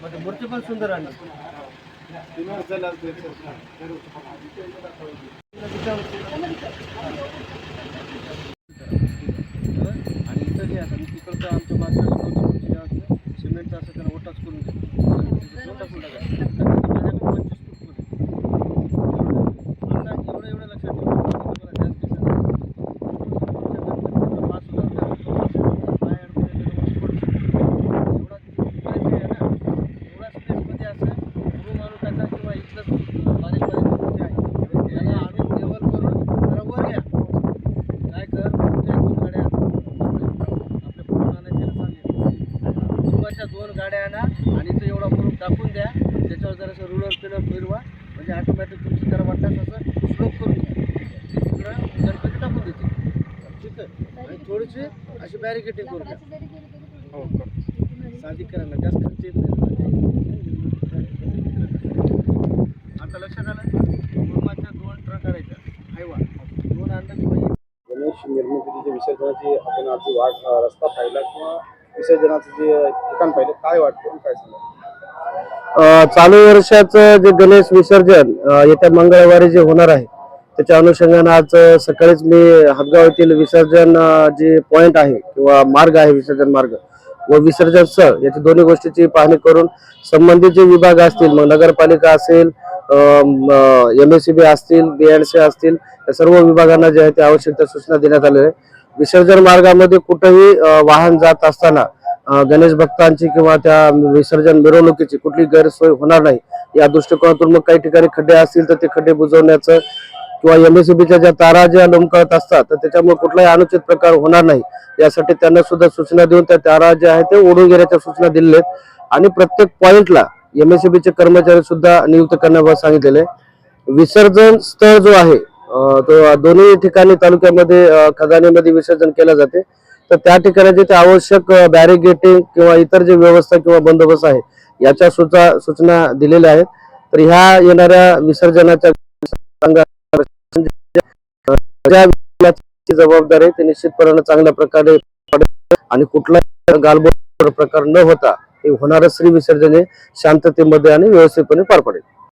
म्हणजे मूर्ती पण सुंदर आहे आणि इथं जे आता तिकडचं आमच्या माणसाला सिमेंटचा असं त्याला ओटाच करून घेतो टाकून टाका आणा आणि तो एवढा मुरुम टाकून द्या. त्याच्यावर जरासं रुलर पिलर फिरवा. म्हणजे ऑटोमॅटिक तुमची जरा वाटत असं स्लोप करून घ्या. तिकडं गणपती टाकून देते. ठीक आहे? आणि थोडीशी अशी बॅरिकेटिंग करून द्या हो. साधी करायला जास्त खर्च येत नाही. आता लक्षात आलं मुरुमाच्या दोन ट्रक करायच्या हायवा दोन आणलं गणेश निर्मितीचे विसर्जनाची आपण आज वाट रस्ता पाहिला किंवा विसर्जनाचं जे ठिकाण पाहिलं काय वाटतं? काय सांगा चालू वर्षाचं जे गणेश विसर्जन येत्या मंगळवारी जे होणार आहे त्याच्या अनुषंगाने आज सकाळीच मी हातगाव येथील विसर्जन जे पॉइंट आहे किंवा मार्ग आहे विसर्जन मार्ग व विसर्जन स्थळ याची दोन्ही गोष्टीची पाहणी करून संबंधित जे विभाग असतील मग नगरपालिका असेल एम एस सी बी असतील बी एड सी असतील या सर्व विभागांना जे आहे ते आवश्यक त्या सूचना देण्यात आलेल्या आहे विसर्जन मार्गामध्ये कुठेही वाहन जात असताना गणेश भक्तांची किंवा त्या विसर्जन मिरवणुकीची कुठली गैरसोय होणार नाही. या दृष्टिकोनातून मग काही ठिकाणी खड्डे असतील तर ते खड्डे बुजवण्याचं किंवा एमएससीबीच्या ज्या तारा ज्या लोंबकळत असतात तर त्याच्यामुळे कुठलाही अनुचित प्रकार होणार नाही. यासाठी त्यांना सुद्धा सूचना देऊन त्या तारा ज्या आहेत ते ओढून घेण्याच्या सूचना दिलेल्या आहेत. आणि प्रत्येक पॉइंटला एमएससीबीचे कर्मचारी सुद्धा नियुक्त करण्याबाबत सांगितलेले विसर्जन स्थळ जो आहे तो दोन्ही ठिकाणी तालुक्यामध्ये खजान्यामध्ये विसर्जन केले जाते. तर त्या ठिकाणी जे ते आवश्यक बॅरिगेटिंग किंवा इतर जे व्यवस्था किंवा बंदोबस्त आहे याच्या सुचा सूचना दिलेल्या आहेत. तर ह्या येणाऱ्या विसर्जनाच्या जबाबदारी ते निश्चितपणे चांगल्या प्रकारे आणि कुठलाही गालबोट प्रकार न होता हे होणारं श्री विसर्जन हे शांततेमध्ये आणि व्यवस्थितपणे पार पडेल.